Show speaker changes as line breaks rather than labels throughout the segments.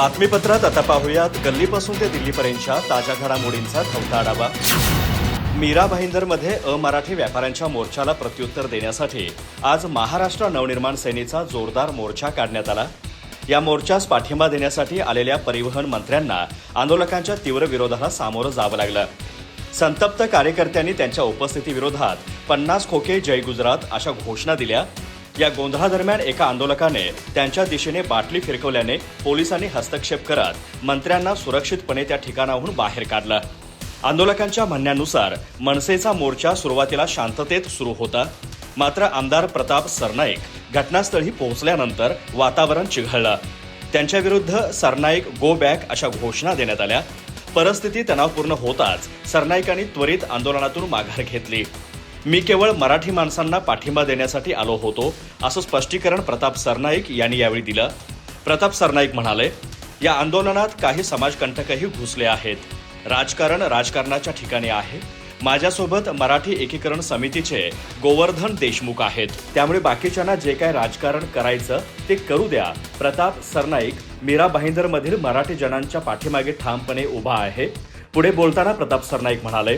बातमीपत्रात आता पाहूयात. गल्लीपासून ते दिल्लीपर्यंतच्या ताज्या घडामोडींचा थवता आढावा. मीरा भाईंदरमध्ये अमराठी व्यापाऱ्यांच्या मोर्चाला प्रत्युत्तर देण्यासाठी आज महाराष्ट्र नवनिर्माण सेनेचा जोरदार मोर्चा काढण्यात आला. या मोर्चास पाठिंबा देण्यासाठी आलेल्या परिवहन मंत्र्यांना आंदोलकांच्या तीव्र विरोधाला सामोरं जावं लागलं. संतप्त कार्यकर्त्यांनी त्यांच्या उपस्थितीविरोधात पन्नास खोके जय गुजरात अशा घोषणा दिल्या. या गोंधळादरम्यान एका आंदोलकाने त्यांच्या दिशेने बाटली फिरकवल्याने पोलिसांनी हस्तक्षेप करत मंत्र्यांना सुरक्षितपणे त्या ठिकाणाहून बाहेर काढलं. आंदोलकांच्या म्हणण्यानुसार मनसेचा मोर्चा सुरुवातीला शांततेत सुरू होता. मात्र आमदार प्रताप सरनाईक घटनास्थळी पोहोचल्यानंतर वातावरण चिघळलं. त्यांच्याविरुद्ध सरनाईक गो बॅक अशा घोषणा देण्यात आल्या. परिस्थिती तणावपूर्ण होताच सरनाईकांनी त्वरित आंदोलनातून माघार घेतली. मी केवळ मराठी माणसांना पाठिंबा देण्यासाठी आलो होतो असं स्पष्टीकरण प्रताप सरनाईक यांनी यावेळी दिलं. प्रताप सरनाईक म्हणाले या आंदोलनात काही समाजकंटकही घुसले आहेत. राजकारण राजकारणाच्या ठिकाणी आहे. माझ्यासोबत मराठी एकीकरण समितीचे गोवर्धन देशमुख आहेत. त्यामुळे बाकीच्यांना जे काय राजकारण करायचं ते करू द्या. प्रताप सरनाईक मीरा भाईंदरमधील मराठी जणांच्या पाठीमागे ठामपणे उभा आहे. पुढे बोलताना प्रताप सरनाईक म्हणाले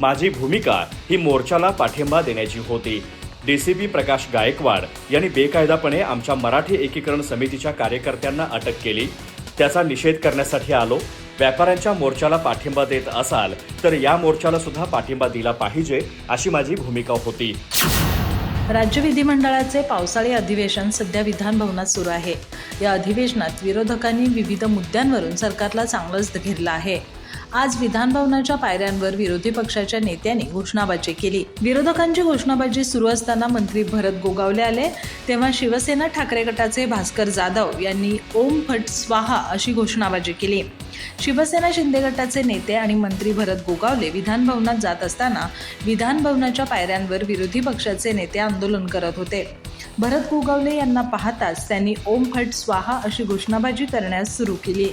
माझी भूमिका ही मोर्चाला पाठिंबा देण्याची होती. डीसीपी प्रकाश गायकवाड यांनी बेकायदापणे आमच्या मराठी एकीकरण समितीच्या कार्यकर्त्यांना अटक केली. त्याचा निषेध करण्यासाठी आलो. व्यापाऱ्यांच्या मोर्चाला पाठिंबा देत असाल तर या मोर्चाला सुद्धा पाठिंबा दिला पाहिजे अशी माझी भूमिका होती.
राज्य विधिमंडळाचे पावसाळी अधिवेशन सध्या विधानभवनात सुरू आहे. या अधिवेशनात विरोधकांनी विविध मुद्द्यांवरून सरकारला चांगलंच घेरलं आहे. आज विधानभवनाच्या पायऱ्यांवर विरोधी पक्षाच्या नेत्यांनी घोषणाबाजी केली. विरोधकांची घोषणाबाजी सुरू असताना मंत्री भरत गोगावले आले. तेव्हा शिवसेना ठाकरे गटाचे भास्कर जाधव यांनी ओम फट स्वाहा अशी घोषणाबाजी केली. शिवसेना शिंदे गटाचे नेते आणि मंत्री भरत गोगावले विधानभवनात जात असताना विधानभवनाच्या पायऱ्यांवर विरोधी पक्षाचे नेते आंदोलन करत होते. भरत गोगावले यांना पाहताच त्यांनी ओम फट स्वाहा अशी घोषणाबाजी करण्यास सुरू केली.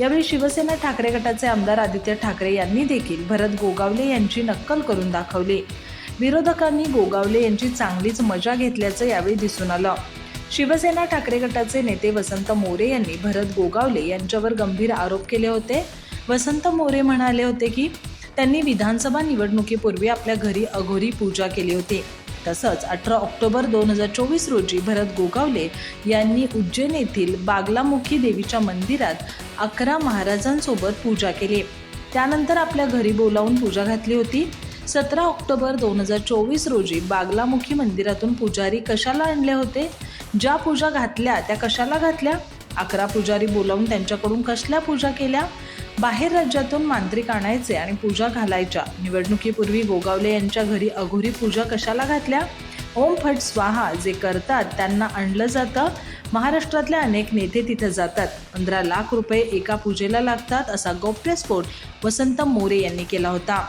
यावेळी शिवसेना ठाकरे गटाचे आमदार आदित्य ठाकरे यांनी देखील भरत गोगावले यांची नक्कल करून दाखवली. विरोधकांनी गोगावले यांची चांगलीच मजा घेतल्याचं यावेळी दिसून आलं. शिवसेना ठाकरे गटाचे नेते वसंत मोरे यांनी भरत गोगावले यांच्यावर गंभीर आरोप केले होते. वसंत मोरे म्हणाले होते की त्यांनी विधानसभा निवडणुकीपूर्वी आपल्या घरी अघोरी पूजा केली होती. तसंच अठरा ऑक्टोबर दोन हजार चोवीस रोजी भरत गोगावले यांनी उज्जैन येथील बागलामुखी देवीच्या मंदिरात अकरा महाराजांसोबत पूजा केली. त्यानंतर आपल्या घरी बोलावून पूजा घातली होती. सतरा ऑक्टोबर दोन हजार चोवीस रोजी बागलामुखी मंदिरातून पुजारी कशाला आणले होते? ज्या पूजा घातल्या त्या कशाला घातल्या? अकरा पुजारी बोलावून त्यांच्याकडून कसल्या पूजा केल्या? बाहेर राज्यातून मांत्रिक आणायचे आणि पूजा घालायच्या. निवडणुकीपूर्वी गोगावले यांच्या घरी अघोरी पूजा कशाला घातल्या? ओम फट स्वाहा जे करतात त्यांना आणलं जातं. महाराष्ट्रातले अनेक नेते तिथे जातात. पंधरा लाख रुपये एका पूजेला लागतात असा गौप्यस्फोट वसंत मोरे यांनी केला होता.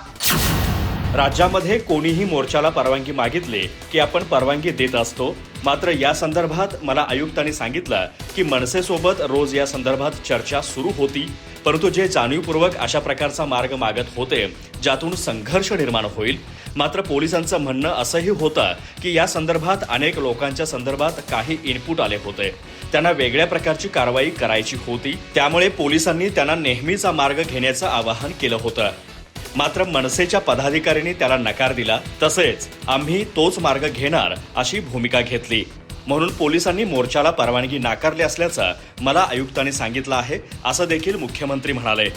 राज्यामध्ये कोणीही मोर्चाला परवानगी मागितली की आपण परवानगी देत असतो. मात्र या संदर्भात मला आयुक्तांनी सांगितलं की मनसेसोबत रोज या संदर्भात चर्चा सुरू होती. परंतु जे जाणीवपूर्वक अशा प्रकारचा मार्ग मागत होते ज्यातून संघर्ष निर्माण होईल. मात्र पोलिसांचं म्हणणं असंही होतं की या संदर्भात अनेक लोकांच्या संदर्भात काही इनपुट आले होते. त्यांना वेगळ्या प्रकारची कारवाई करायची होती. त्यामुळे पोलिसांनी त्यांना नेहमीचा मार्ग घेण्याचं आवाहन केलं होतं. मात्र मनसेच्या पदाधिकाऱ्यांनी त्याला नकार दिला. तसेच आम्ही तोच मार्ग घेणार अशी भूमिका घेतली. म्हणून पोलिसांनी मोर्चाला परवानगी नाकारली असल्याचं मला आयुक्तांनी सांगितलं आहे असं देखील मुख्यमंत्री म्हणाले.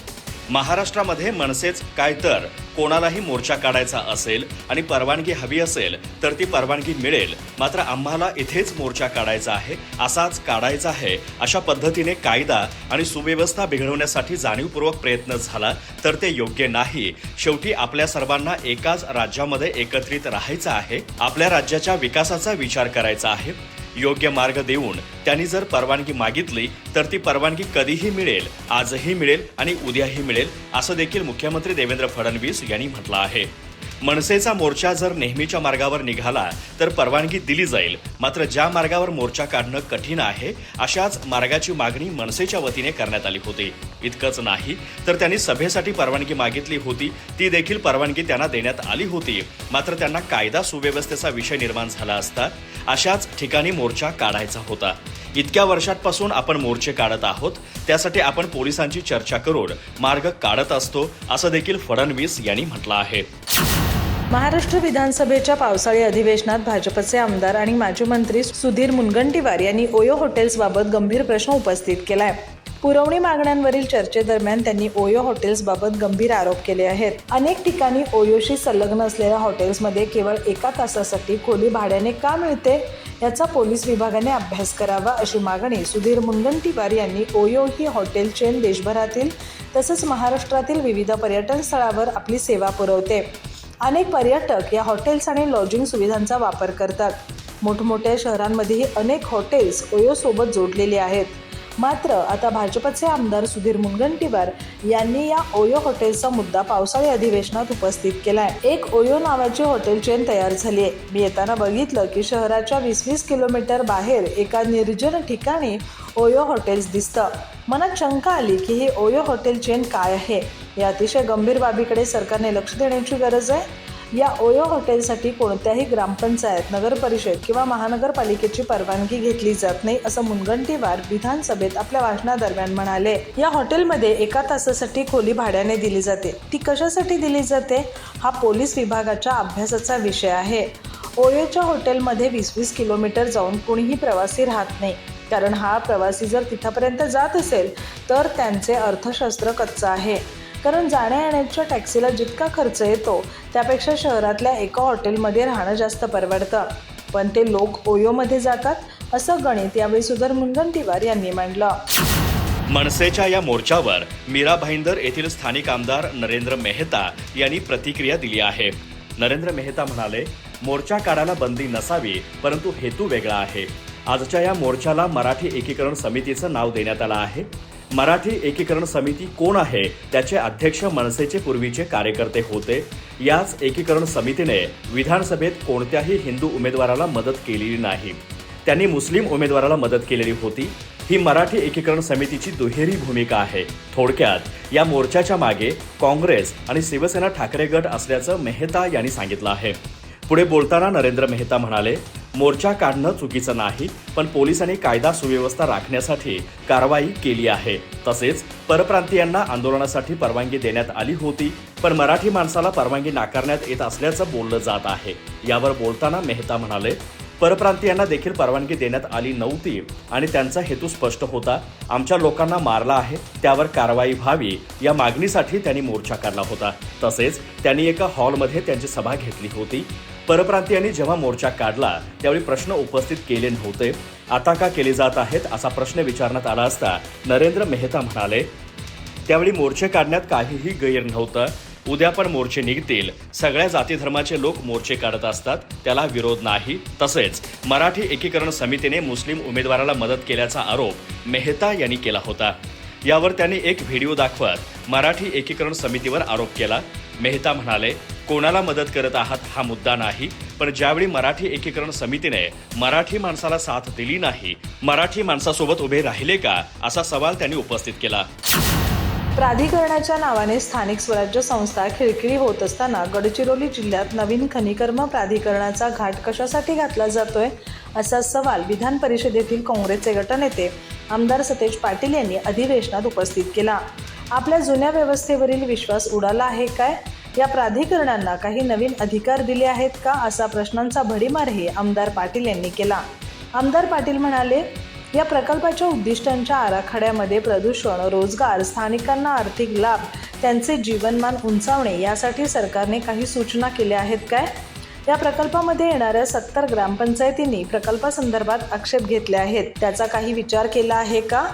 महाराष्ट्रामध्ये मनसेच काय तर? कोणालाही मोर्चा काढायचा असेल आणि परवानगी हवी असेल तर ती परवानगी मिळेल. मात्र आम्हाला इथेच मोर्चा काढायचा आहे असाच काढायचा आहे अशा पद्धतीने कायदा आणि सुव्यवस्था बिघडवण्यासाठी जाणीवपूर्वक प्रयत्न झाला तर ते योग्य नाही. शेवटी आपल्या सर्वांना एकाच राज्यामध्ये एकत्रित राहायचं आहे आपल्या राज्याच्या विकासाचा विचार करायचा आहे. योग्य मार्ग देऊन त्यांनी जर परवानगी मागितली तर ती परवानगी कधीही मिळेल आजही मिळेल आणि उद्याही मिळेल असं देखील मुख्यमंत्री देवेंद्र फडणवीस यांनी म्हटलं आहे. मनसेचा मोर्चा जर नेहमीच्या मार्गावर निघाला तर परवानगी दिली जाईल. मात्र ज्या मार्गावर मोर्चा काढणं कठीण आहे अशाच मार्गाची मागणी मनसेच्या वतीने करण्यात आली होती. इतकंच नाही तर त्यांनी सभेसाठी परवानगी मागितली होती. ती देखील परवानगी त्यांना देण्यात आली होती. मात्र त्यांना कायदा सुव्यवस्थेचा विषय निर्माण झाला असता अशाच ठिकाणी मोर्चा काढायचा होता. इतक्या वर्षांपासून आपण मोर्चे काढत आहोत त्यासाठी आपण पोलिसांची चर्चा करून मार्ग काढत असतो असं देखील फडणवीस यांनी म्हटलं आहे.
महाराष्ट्र विधानसभेच्या पावसाळी अधिवेशनात भाजपचे आमदार आणि माजी मंत्री सुधीर मुनगंटीवार यांनी ओयो हॉटेल्सबाबत गंभीर प्रश्न उपस्थित केलाय. पुरवणी मागण्यांवरील चर्चेदरम्यान त्यांनी ओयो हॉटेल्सबाबत गंभीर आरोप केले आहेत. अनेक ठिकाणी ओयोशी संलग्न असलेल्या हॉटेल्समध्ये केवळ एका तासासाठी खोली भाड्याने का मिळते याचा पोलीस विभागाने अभ्यास करावा अशी मागणी सुधीर मुनगंटीवार यांनी ओयो ही हॉटेल चेन देशभरातील तसंच महाराष्ट्रातील विविध पर्यटन स्थळावर आपली सेवा पुरवते. अनेक पर्यटक या हॉटेल्स आणि लॉजिंग सुविधांचा वापर करतात. मोठमोठ्या शहरांमध्येही अनेक हॉटेल्स ओयोसोबत जोडलेली आहेत. मात्र आता भाजपचे आमदार सुधीर मुनगंटीवार यांनी या ओयो हॉटेलचा मुद्दा पावसाळी अधिवेशनात उपस्थित केलाय. एक ओयो नावाची हॉटेल चेन तयार झाली आहे मी येताना बघितलं की शहराच्या वीस वीस किलोमीटर बाहेर एका निर्जन ठिकाणी ओयो हॉटेल्स दिसतं. मनात शंका आली की ही ओयो हॉटेल चेन काय आहे? या अतिशय गंभीर बाबीकडे सरकारने लक्ष देण्याची गरज आहे. या ओयो हॉटेलसाठी कोणत्याही ग्रामपंचायत नगरपरिषद किंवा महानगरपालिकेची परवानगी घेतली जात नाही असं मुनगंटीवार विधानसभेत आपल्या भाषणादरम्यान म्हणाले. या हॉटेलमध्ये एका तासासाठी खोली भाड्याने दिली जाते. ती कशासाठी दिली जाते? हा पोलीस विभागाच्या अभ्यासाचा विषय आहे. ओयोच्या हॉटेलमध्ये वीस वीस किलोमीटर जाऊन कुणीही प्रवासी राहत नाही. कारण हा प्रवासी जर तिथपर्यंत जात असेल तर त्यांचे अर्थशास्त्र कच्चं आहे. कारण जाण्यायेण्याच्या टॅक्सीला जितका खर्च येतो त्यापेक्षा शहरातल्या एका हॉटेलमध्ये राहणं जास्त परवडतं. पण ते लोक ओयोमध्ये जातात असं गणित यावेळी सुधर मुनगंटीवार यांनी मांडलं.
मनसेच्या या मोर्चावर मीरा भाईंदर येथील स्थानिक आमदार नरेंद्र मेहता यांनी प्रतिक्रिया दिली आहे. नरेंद्र मेहता म्हणाले मोर्चा काढायला बंदी नसावी परंतु हेतू वेगळा आहे. आजच्या या मोर्चाला मराठी एकीकरण समितीचं नाव देण्यात आलं आहे. मराठी एकीकरण समिती कोण आहे? त्याचे अध्यक्ष मनसेचे पूर्वीचे कार्यकर्ते होते. याच एकीकरण समितीने विधानसभेत कोणत्याही हिंदू उमेदवाराला मदत केलेली नाही. त्यांनी मुस्लिम उमेदवाराला मदत केलेली होती. ही मराठी एकीकरण समितीची दुहेरी भूमिका आहे. थोडक्यात या मोर्चाच्या मागे काँग्रेस आणि शिवसेना ठाकरे गट असल्याचं मेहता यांनी सांगितलं आहे. पुढे बोलताना नरेंद्र मेहता म्हणाले मोर्चा काढणं चुकीचं नाही पण पोलिसांनी कायदा सुव्यवस्था राखण्यासाठी कारवाई केली आहे. तसेच परप्रांतीयांना आंदोलनासाठी परवानगी देण्यात आली होती पण मराठी माणसाला परवानगी नाकारण्यात येत असल्याचं बोललं जात आहे. यावर बोलताना मेहता म्हणाले परप्रांतीयांना देखील परवानगी देण्यात आली नव्हती आणि त्यांचा हेतू स्पष्ट होता. आमच्या लोकांना मारला आहे त्यावर कारवाई व्हावी या मागणीसाठी त्यांनी मोर्चा काढला होता. तसेच त्यांनी एका हॉलमध्ये त्यांची सभा घेतली होती. परप्रांतीयांनी जेव्हा मोर्चा काढला त्यावेळी प्रश्न उपस्थित केले नव्हते. आता का केले जात आहेत असा प्रश्न विचारण्यात आला असता नरेंद्र मेहता म्हणाले त्यावेळी मोर्चे काढण्यात काहीही गैर नव्हतं. उद्या पण मोर्चे निघतील. सगळ्या जाती धर्माचे लोक मोर्चे काढत असतात. त्याला विरोध नाही. तसेच मराठी एकीकरण समितीने मुस्लिम उमेदवाराला मदत केल्याचा आरोप मेहता यांनी केला होता. यावर त्यांनी एक व्हिडिओ दाखवत मराठी एकीकरण समितीवर आरोप केला. मेहता म्हणाले कोणाला मदत करत आहात हा मुद्दा नाही पण ज्यावेळी मराठी एकीकरण समितीने मराठी माणसाला साथ दिली नाही मराठी माणसासोबत उभे राहिले का असा सवाल त्यांनी उपस्थित केला.
प्राधिकरणाच्या नावाने स्थानिक स्वराज्य संस्था खिळखिळी होत असताना गडचिरोली जिल्ह्यात नवीन खनिकर्म प्राधिकरणाचा घाट कशासाठी घातला जातोय असा सवाल विधान परिषदेतील काँग्रेसचे गटनेते आमदार सतेज पाटील यांनी अधिवेशनात उपस्थित केला. आपल्या जुन्या व्यवस्थेवरील विश्वास उडाला आहे काय? या प्राधिकरणांना काही नवीन अधिकार दिले आहेत का असा प्रश्नांचा भडीमारही आमदार पाटील यांनी केला. आमदार पाटील म्हणाले या प्रकल्पाच्या उद्दिष्टांच्या आराखड्यामध्ये प्रदूषण रोजगार स्थानिकांना आर्थिक लाभ त्यांचे जीवनमान उंचावणे यासाठी सरकारने काही सूचना केल्या आहेत काय या प्रकल्पामध्ये येणाऱ्या सत्तर ग्रामपंचायतींनी प्रकल्पासंदर्भात आक्षेप घेतले आहेत. त्याचा काही विचार केला आहे का?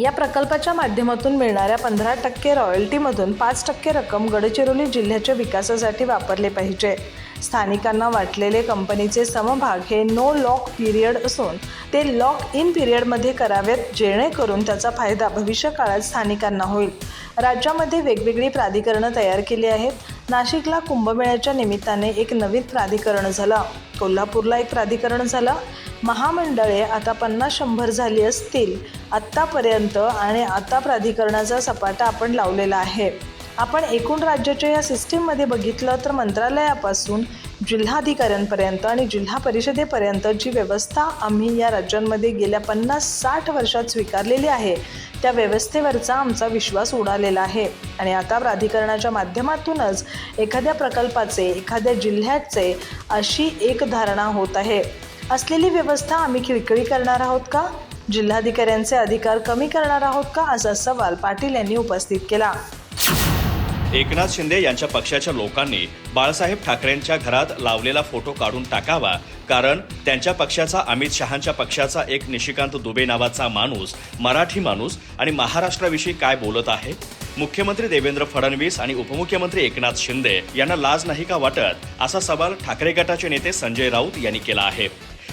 या प्रकल्पाच्या माध्यमातून मिळणाऱ्या पंधरा टक्के रॉयल्टीमधून पाच टक्के रक्कम गडचिरोली जिल्ह्याच्या विकासासाठी वापरले पाहिजे. स्थानिकांना वाटलेले कंपनीचे समभाग हे नो लॉक पिरियड असून ते लॉक इन पिरियडमध्ये करावेत जेणेकरून त्याचा फायदा भविष्य काळात स्थानिकांना होईल. राज्यामध्ये वेगवेगळी प्राधिकरणं तयार केली आहेत. नाशिकला कुंभमेळ्याच्या निमित्ताने एक नवीन प्राधिकरण झालं. कोल्हापूरला एक प्राधिकरण झालं. महामंडळे आता पन्नास शंभर झाली असतील आत्तापर्यंत आणि आता प्राधिकरणाचा सपाटा आपण लावलेला आहे. आपण एकूण राज्याच्या या सिस्टीममध्ये बघितलं तर मंत्रालयापासून जिल्हाधिकाऱ्यांपर्यंत आणि जिल्हा परिषदेपर्यंत जी व्यवस्था आम्ही या राज्यांमध्ये गेल्या पन्नास साठ वर्षात स्वीकारलेली आहे त्या व्यवस्थेवरचा आमचा विश्वास उडालेला आहे. आणि आता प्राधिकरणाच्या माध्यमातूनच एखाद्या प्रकल्पाचे एखाद्या जिल्ह्याचे अशी एक धारणा होत आहे. असलेली व्यवस्था आम्ही खिळखिळी करणार आहोत का? जिल्हाधिकाऱ्यांचे अधिकार कमी करणार आहोत का? असा सवाल पाटील यांनी उपस्थित केला.
एकनाथ शिंदे यांच्या पक्षाच्या लोकांनी बाळासाहेब ठाकरेंच्या घरात लावलेला फोटो काढून टाकावा कारण त्यांच्या पक्षाचा अमित शहांच्या पक्षाचा एक निशिकांत दुबे नावाचा माणूस मराठी माणूस आणि महाराष्ट्राविषयी काय बोलत आहे? मुख्यमंत्री देवेंद्र फडणवीस आणि उपमुख्यमंत्री एकनाथ शिंदे यांना लाज नाही का वाटत? असा सवाल ठाकरे गटाचे नेते संजय राऊत यांनी केला आहे.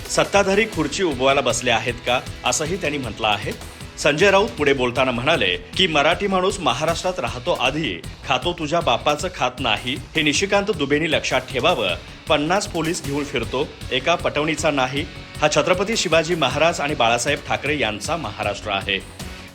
सत्ताधारी खुर्ची उभवायला बसले आहेत का? असंही त्यांनी म्हटलं आहे. संजय राऊत पुढे बोलताना म्हणाले की मराठी माणूस महाराष्ट्रात राहतो आधी. खातो तुझ्या बापाचं खात नाही. हे निशिकांत दुबेनी लक्षात ठेवावं. पन्नास पोलीस घेऊन फिरतो. एका पटवणीचा नाही. हा छत्रपती शिवाजी महाराज आणि बाळासाहेब ठाकरे यांचा महाराष्ट्र आहे.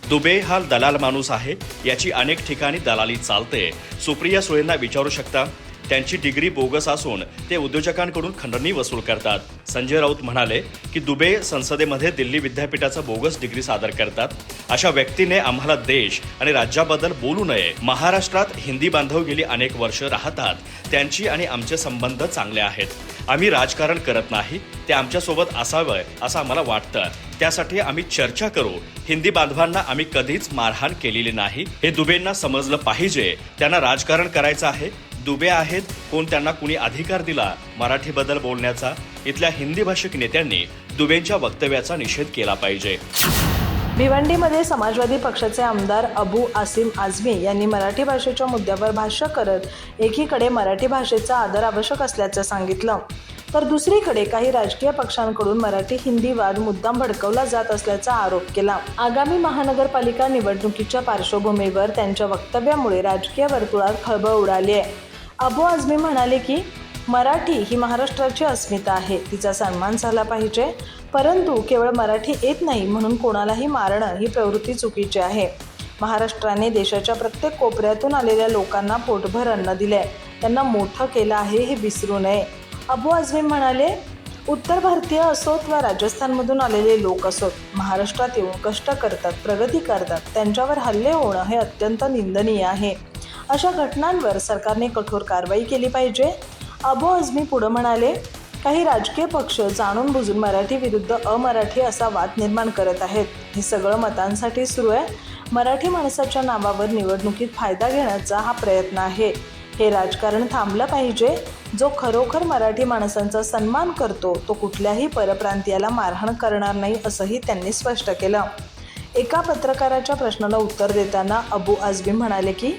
दुबे हा दलाल माणूस आहे. याची अनेक ठिकाणी दलाली चालते. सुप्रिया सुळेंना विचारू शकता? त्यांची डिग्री बोगस असून ते उद्योजकांकडून खंडणी वसूल करतात. संजय राऊत म्हणाले की दुबे संसदेमध्ये दिल्ली विद्यापीठाचं बोगस डिग्री सादर करतात. अशा व्यक्तीने आम्हाला देश आणि राज्याबद्दल बोलू नये. महाराष्ट्रात हिंदी बांधव गेली अनेक वर्ष राहतात. त्यांची आणि आमचे संबंध चांगले आहेत. आम्ही राजकारण करत नाही ते आमच्यासोबत असावं असं आम्हाला वाटतं. त्यासाठी आम्ही चर्चा करू. हिंदी बांधवांना आम्ही कधीच मारहाण केलेली नाही. हे दुबेंना समजलं पाहिजे. त्यांना राजकारण करायचं आहे. दुबे आहेत कोण त्यांना कुणी अधिकार दिला मराठीबद्दल बोलण्याचा इथल्या हिंदी भाषिक नेत्यांनी दुबेंच्या वक्तव्याचा निषेध केला पाहिजे.
भिवंडीमध्ये समाजवादी पक्षाचे आमदार अबू आसिम आझमी यांनी मराठी भाषेच्या मुद्द्यावर भाष्य करत एकीकडे मराठी भाषेचा आदर आवश्यक असल्याचं सांगितलं. तर दुसरीकडे काही राजकीय पक्षांकडून मराठी हिंदी वाद मुद्दाम भडकवला जात असल्याचा आरोप केला. आगामी महानगरपालिका निवडणुकीच्या पार्श्वभूमीवर त्यांच्या वक्तव्यामुळे राजकीय वर्तुळात खळबळ उडाली आहे. अबू आझमी म्हणाले की मराठी ही महाराष्ट्राची अस्मिता आहे. तिचा सन्मान झाला पाहिजे. परंतु केवळ मराठी येत नाही म्हणून कोणालाही मारणं ही प्रवृत्ती चुकीची आहे. महाराष्ट्राने देशाच्या प्रत्येक कोपऱ्यातून आलेल्या लोकांना पोटभर अन्न दिले त्यांना मोठं केलं आहे हे विसरू नये. अबू आझमी म्हणाले उत्तर भारतीय असोत वा राजस्थानमधून आलेले लोक असोत महाराष्ट्रात येऊन कष्ट करतात प्रगती करतात त्यांच्यावर हल्ले होणं हे अत्यंत निंदनीय आहे. अशा घटनांवर सरकारने कठोर कारवाई केली पाहिजे. अबू आझमी पुढं म्हणाले काही राजकीय पक्ष जाणून बुजून मराठी विरुद्ध अमराठी असा वाद निर्माण करत आहेत. हे सगळं मतांसाठी सुरू आहे. मराठी माणसाच्या नावावर निवडणुकीत फायदा घेण्याचा हा प्रयत्न आहे. हे राजकारण थांबलं पाहिजे. जो खरोखर मराठी माणसांचा सन्मान करतो तो कुठल्याही परप्रांतीयाला मारहाण करणार नाही असंही त्यांनी स्पष्ट केलं. एका पत्रकाराच्या प्रश्नाला उत्तर देताना अबू आझमी म्हणाले की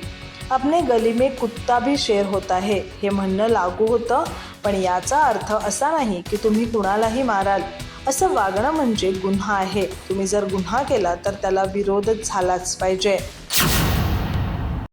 अपने गली में कुत्ता भी शेर होता है। हे म्हणणं लागू होतं पण याचा अर्थ असा नाही की तुम्ही कुणालाही माराल. असं वागणं म्हणजे गुन्हा आहे. तुम्ही जर गुन्हा केला तर त्याला विरोधच झालाच पाहिजे.